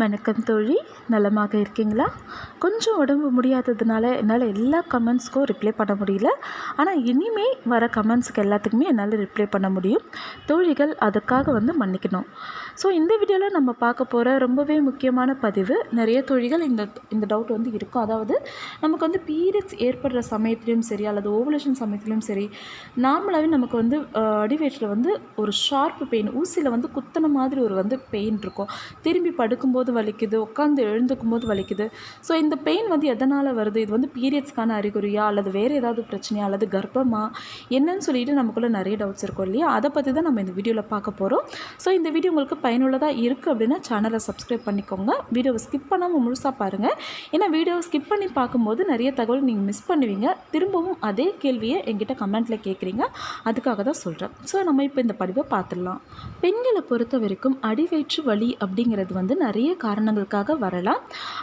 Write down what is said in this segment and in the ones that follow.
வணக்கம் தோழி. நலமாக இருக்கீங்களா? கொஞ்சம் உடம்பு முடியாததுனால என்னால் எல்லா கமெண்ட்ஸ்க்கும் ரிப்ளை பண்ண முடியல. ஆனால் இனிமே வர கமெண்ட்ஸுக்கு எல்லாத்துக்குமே என்னால் ரிப்ளை பண்ண முடியும். தோழிகள் அதுக்காக வந்து மன்னிக்கணும். ஸோ இந்த வீடியோவில் நம்ம பார்க்க போகிற ரொம்பவே முக்கியமான பதிவு நிறைய தோழிகள் இந்த இந்த டவுட் வந்து இருக்கும் அதாவது நமக்கு வந்து பீரியட்ஸ் ஏற்படுற சமயத்துலேயும் சரி அல்லது ஓவலேஷன் சமயத்துலேயும் சரி நார்மலாகவே நமக்கு வந்து அடிவயிற்றில் வந்து ஒரு ஷார்ப் பெயின் ஊசியில் வந்து குத்தின மாதிரி ஒரு வந்து பெயின் இருக்கும். திரும்பி படுக்கும்போது வலிக்குது உட்காந்து எழுந்துக்கும் போது வலிக்குது. ஸோ இந்த பெயின் வந்து எதனால் வருது? இது வந்து பீரியட்ஸ்க்கான அறிகுறியா? அல்லது வேறு ஏதாவது பிரச்சனையா? அல்லது கர்ப்பமா? என்னன்னு சொல்லிட்டு நமக்குள்ளே நிறைய டவுட்ஸ் இருக்கும் இல்லையா? அதை பற்றி தான் நம்ம இந்த வீடியோவில் பார்க்க போகிறோம் ஸோ இந்த வீடியோ உங்களுக்கு பயனுள்ளதாக இருக்குது அப்படின்னா சேனலை சப்ஸ்கிரைப் பண்ணிக்கோங்க. வீடியோவை ஸ்கிப் பண்ணாமல் முழுசாக பாருங்கள் ஏன்னா வீடியோவை ஸ்கிப் பண்ணி பார்க்கும்போது நிறைய தகவல் நீங்கள் மிஸ் பண்ணுவீங்க. திரும்பவும் அதே கேள்வியை எங்கிட்ட கமெண்ட்டில் கேட்குறீங்க. அதுக்காக தான் சொல்கிறேன் ஸோ நம்ம இப்போ இந்த படிவை பார்த்துடலாம். பெண்களை பொறுத்த வரைக்கும் அடிவயிற்று வலி அப்படிங்கிறது வந்து நிறைய காரணங்களுக்காக வரலாம்.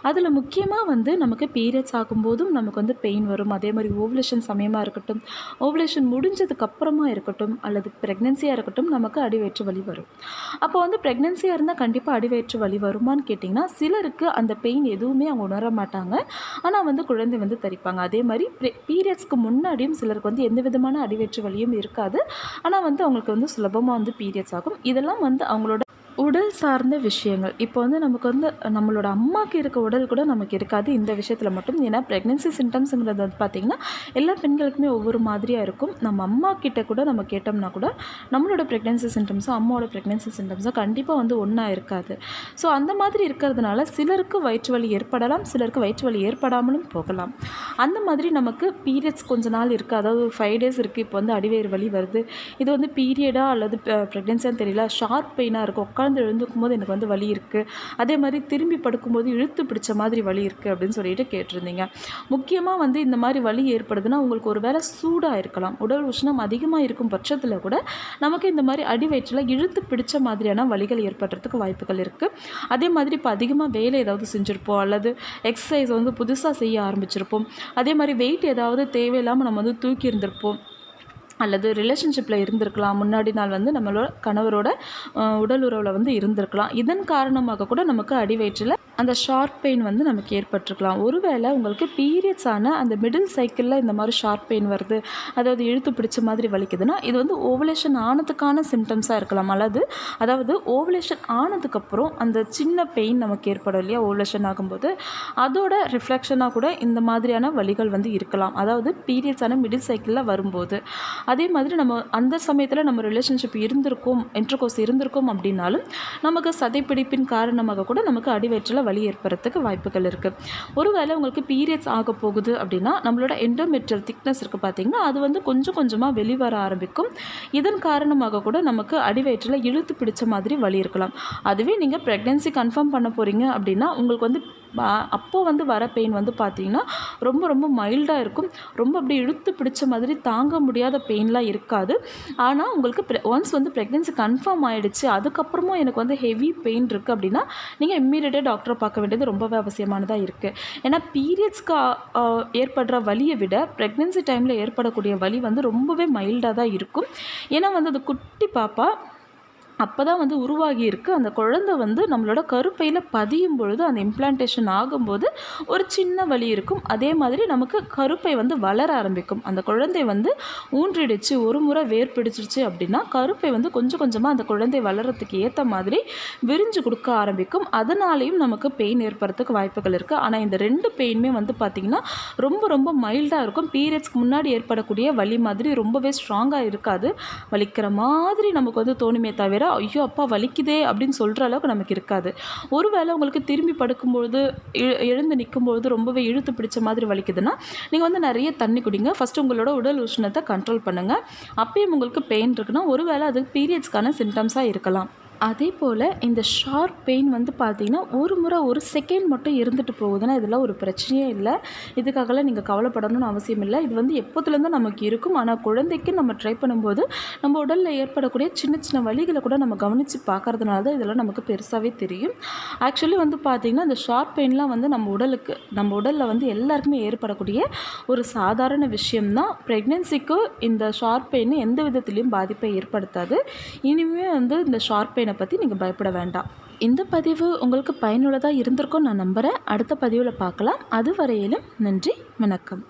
அதில் முக்கியமாக வந்து நமக்கு பீரியட்ஸ் ஆகும்போதும் நமக்கு வந்து பெயின் வரும். அதே மாதிரி ஓவலேஷன் சமயமாக இருக்கட்டும் ஓவலேஷன் முடிஞ்சதுக்கு அப்புறமா இருக்கட்டும் அல்லது ப்ரெக்னென்சியாக இருக்கட்டும் நமக்கு அடிவயிற்று வலி வரும். அப்போ வந்து ப்ரெக்னென்சியாக இருந்தால் கண்டிப்பாக அடிவயிற்று வலி வருமான்னு கேட்டிங்கன்னா சிலருக்கு அந்த பெயின் எதுவுமே அவங்க உணர மாட்டாங்க. ஆனால் வந்து குழந்தை வந்து தரிப்பாங்க. அதே மாதிரி பீரியட்ஸ்க்கு முன்னாடியும் சிலருக்கு வந்து எந்த விதமான அடிவயிற்று வலியும் இருக்காது. ஆனால் வந்து அவங்களுக்கு வந்து சுலபமாக வந்து பீரியட்ஸ் ஆகும். இதெல்லாம் வந்து அவங்களோட உடல் சார்ந்த விஷயங்கள். இப்போ வந்து நமக்கு வந்து நம்மளோட அம்மாவுக்கு இருக்க உடல் கூட நமக்கு இருக்காது. இந்த விஷயத்தில் மட்டும். ஏன்னா ப்ரெக்னென்சி சிம்டம்ஸுங்கிறது வந்து பார்த்திங்கன்னா எல்லா பெண்களுக்குமே ஒவ்வொரு மாதிரியாக இருக்கும். நம்ம அம்மா கிட்ட கூட நம்ம கேட்டோம்னா கூட நம்மளோட ப்ரெக்னென்சி சிம்டம்ஸும் அம்மாவோட ப்ரெக்னென்சி சிம்டம்ஸும் கண்டிப்பாக வந்து ஒன்றா இருக்காது. ஸோ அந்த மாதிரி இருக்கிறதுனால சிலருக்கு வயிற்று வலி ஏற்படலாம் சிலருக்கு வயிற்று வலி ஏற்படாமலும் போகலாம். அந்த மாதிரி நமக்கு பீரியட்ஸ் கொஞ்ச நாள் இருக்குது அதாவது ஒரு ஃபைவ் டேஸ் இருக்குது இப்போ வந்து அடிவேறு வலி வருது. இது வந்து பீரியடாக அல்லது ப்ரெக்னென்சியாக தெரியல. ஷார்ப் பெயினாக இருக்கும். உட்காந்து எழுந்துக்கும் போது எனக்கு வந்து வலி இருக்குது அதே மாதிரி திரும்பி படுக்கும்போது இழுத்து பிடிச்ச மாதிரி வலி இருக்குது அப்படின்னு சொல்லிட்டு கேட்டிருந்தீங்க. முக்கியமாக வந்து இந்த மாதிரி வலி ஏற்படுதுன்னா உங்களுக்கு ஒரு வேளை சூடாக இருக்கலாம். உடல் உஷ்ணம் அதிகமாக இருக்கும் பட்சத்தில் கூட நமக்கு இந்த மாதிரி அடி வயிற்றில் இழுத்து பிடிச்ச மாதிரியான வலிகள் ஏற்படுறதுக்கு வாய்ப்புகள் இருக்குது அதே மாதிரி இப்போ அதிகமாக வேலை ஏதாவது செஞ்சுருப்போம். அல்லது எக்ஸசைஸ் வந்து புதுசாக செய்ய ஆரம்பிச்சிருப்போம். அதே மாதிரி வெயிட் ஏதாவது தேவையில்லாமல் நம்ம வந்து தூக்கி இருந்திருப்போம். அல்லது ரிலேஷன்ஷிப்பில் இருந்திருக்கலாம். முன்னாடி நாள் வந்து நம்மளோட கணவரோட உடல் உறவில் வந்து இருந்திருக்கலாம். இதன் காரணமாக கூட நமக்கு அடி வயிற்றில் அந்த ஷார்ப் பெயின் வந்து நமக்கு ஏற்பட்டிருக்கலாம். ஒருவேளை உங்களுக்கு பீரியட்ஸ் ஆன அந்த மிடில் சைக்கிளில் இந்த மாதிரி ஷார்ப் பெயின் வருது அதாவது இழுத்து பிடிச்ச மாதிரி வலிக்குதுன்னா இது வந்து ஓவலேஷன் ஆனதுக்கான சிம்டம்ஸாக இருக்கலாம். அல்லது அதாவது ஓவலேஷன் ஆனதுக்கப்புறம் அந்த சின்ன பெயின் நமக்கு ஏற்படும் இல்லையா ஓவலேஷன் ஆகும்போது. அதோட ரிஃப்ளெக்ஷனாக கூட இந்த மாதிரியான வலிகள் வந்து இருக்கலாம். அதாவது பீரியட்ஸான மிடில் சைக்கிளில் வரும்போது. அதே மாதிரி நம்ம அந்த சமயத்தில் நம்ம ரிலேஷன்ஷிப் இருந்திருக்கோம் என்ட்ரகோஸ் இருந்திருக்கோம் அப்படின்னாலும் நமக்கு சதைப்பிடிப்பின் காரணமாக கூட நமக்கு அடிவயிற்றில் வலி ஏற்படுறதுக்கு வாய்ப்புகள் இருக்குது ஒருவேளை உங்களுக்கு பீரியட்ஸ் ஆக போகுது அப்படின்னா நம்மளோட எண்டோமெட்ரியல் திக்னஸ் இருக்குது பார்த்தீங்கன்னா அது வந்து கொஞ்சம் கொஞ்சமாக வெளிவர ஆரம்பிக்கும். இதன் காரணமாக கூட நமக்கு அடிவயிற்றில் இழுத்து பிடிச்ச மாதிரி வலி இருக்கலாம். அதுவே நீங்கள் ப்ரெக்னென்சி கன்ஃபார்ம் பண்ண போகிறீங்க அப்படின்னா உங்களுக்கு வந்து அப்போது வந்து வர பெயின் வந்து பார்த்திங்கன்னா ரொம்ப ரொம்ப மைல்டாக இருக்கும். ரொம்ப அப்படியே இழுத்து பிடிச்ச மாதிரி தாங்க முடியாத பெயின்லாம் இருக்காது. ஆனால் உங்களுக்கு ஒன்ஸ் வந்து ப்ரெக்னென்சி கன்ஃபார்ம் ஆகிடுச்சு அதுக்கப்புறமும் எனக்கு வந்து ஹெவி பெயின் இருக்குது அப்படின்னா நீங்கள் இம்மீடியட்டாக டாக்டரை பார்க்க வேண்டியது ரொம்பவே அவசியமானதாக இருக்குது ஏன்னா பீரியட்ஸ்க்கு ஏற்படுற வலியை விட ப்ரெக்னென்சி டைமில் ஏற்படக்கூடிய வலி வந்து ரொம்பவே மைல்டாக தான் இருக்கும். ஏன்னா வந்து அது குட்டி பாப்பா அப்போ தான் வந்து உருவாகியிருக்கு அந்த குழந்தை வந்து நம்மளோட கருப்பையில் பதியும் பொழுது அந்த இம்ப்ளான்டேஷன் ஆகும்போது ஒரு சின்ன வலி இருக்கும். அதே மாதிரி நமக்கு கருப்பை வந்து வளர ஆரம்பிக்கும். அந்த குழந்தை வந்து ஊன்றிடுச்சு ஒரு முறை வேர் பிடிச்சிருச்சு அப்படின்னா கருப்பை வந்து கொஞ்சம் கொஞ்சமாக அந்த குழந்தை வளரத்துக்கு ஏற்ற மாதிரி விரிஞ்சு கொடுக்க ஆரம்பிக்கும். அதனாலேயும் நமக்கு பெயின் ஏற்படுறதுக்கு வாய்ப்புகள் இருக்குது ஆனால் இந்த ரெண்டு பெயினுமே வந்து பார்த்திங்கன்னா ரொம்ப ரொம்ப மைல்டாக இருக்கும். பீரியட்ஸ்க்கு முன்னாடி ஏற்படக்கூடிய வலி மாதிரி ரொம்பவே ஸ்ட்ராங்காக இருக்காது. வலிக்கிற மாதிரி நமக்கு வந்து தோணுமே தவிர ஐயோ அப்பா வலிக்குதே அப்படின்னு சொல்கிற அளவுக்கு நமக்கு இருக்காது. ஒருவேளை உங்களுக்கு திரும்பி படுக்கும்பொழுது எழுந்து நிற்கும்பொழுது ரொம்பவே இழுத்து பிடிச்ச மாதிரி வலிக்குதுன்னா நீங்கள் வந்து நிறைய தண்ணி குடிங்க. ஃபஸ்ட்டு உங்களோட உடல் உஷ்ணத்தை கண்ட்ரோல் பண்ணுங்கள் அப்பயும் உங்களுக்கு பெயின் இருக்குன்னா ஒருவேளை அது பீரியட்ஸ்க்கான சிம்டம்ஸாக இருக்கலாம். அதே போல் இந்த ஷார்ப் பெயின் வந்து பார்த்திங்கன்னா ஒரு முறை ஒரு செகண்ட் மட்டும் இருந்துட்டு போகுதுன்னா இதெல்லாம் ஒரு பிரச்சனையே இல்லை. இதுக்காகலாம் நீங்கள் கவலைப்படணும்னு அவசியம் இல்லை. இது வந்து எப்போதுலேருந்து நமக்கு இருக்கும். ஆனால் குழந்தைக்கு நம்ம ட்ரை பண்ணும்போது நம்ம உடலில் ஏற்படக்கூடிய சின்ன சின்ன வழிகளை கூட நம்ம கவனித்து பார்க்கறதுனால தான் இதெல்லாம் நமக்கு பெருசாகவே தெரியும். ஆக்சுவலி வந்து பார்த்திங்கன்னா இந்த ஷார்ப் பெயின்லாம் வந்து நம்ம உடலுக்கு நம்ம உடலில் வந்து எல்லாருக்குமே ஏற்படக்கூடிய ஒரு சாதாரண விஷயம்தான். ப்ரெக்னென்சிக்கு இந்த ஷார்ப் பெயின் எந்த விதத்துலேயும் பாதிப்பை ஏற்படுத்தாது. இனிமேல் வந்து இந்த ஷார்ப் பெயின் மைக்ரேனை பற்றி நீங்கள் பயப்பட வேண்டாம். இந்த பதிவு உங்களுக்கு பயனுள்ளதாக இருந்திருக்கும் நான் நம்புகிறேன் அடுத்த பதிவில் பார்க்கலாம். அது வரையிலும் நன்றி வணக்கம்.